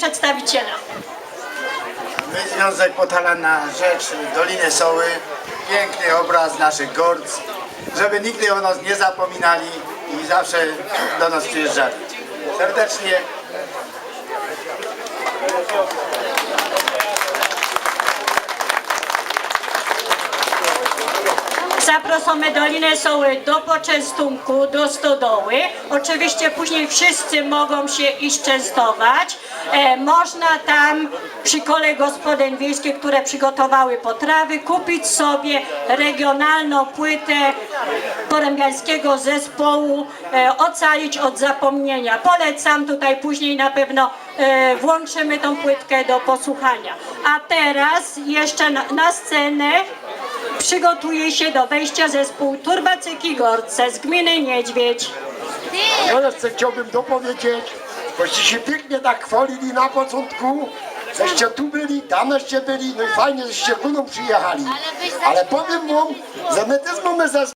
przedstawiciela. My Związek Podhala na rzecz Doliny Soły. Piękny obraz naszych gorc, żeby nigdy o nas nie zapominali i zawsze do nas przyjeżdżali. Serdecznie Zapraszamy Dolinę Soły do poczęstunku, do stodoły. Oczywiście później wszyscy mogą się iść częstować. E, można tam przy kole gospodyń wiejskich, które przygotowały potrawy, kupić sobie regionalną płytę porębiańskiego zespołu e, Ocalić od zapomnienia. Polecam tutaj później na pewno e, włączymy tą płytkę do posłuchania. A teraz jeszcze na, na scenę przygotuje się do wejścia zespół Turbacyki Gorce z gminy Niedźwiedź. Ja jeszcze chciałbym dopowiedzieć, boście się pięknie tak chwalili na początku, żeście tu byli, tam żeście byli, no i fajnie, żeście mną przyjechali. Ale powiem wam, że my też mamy za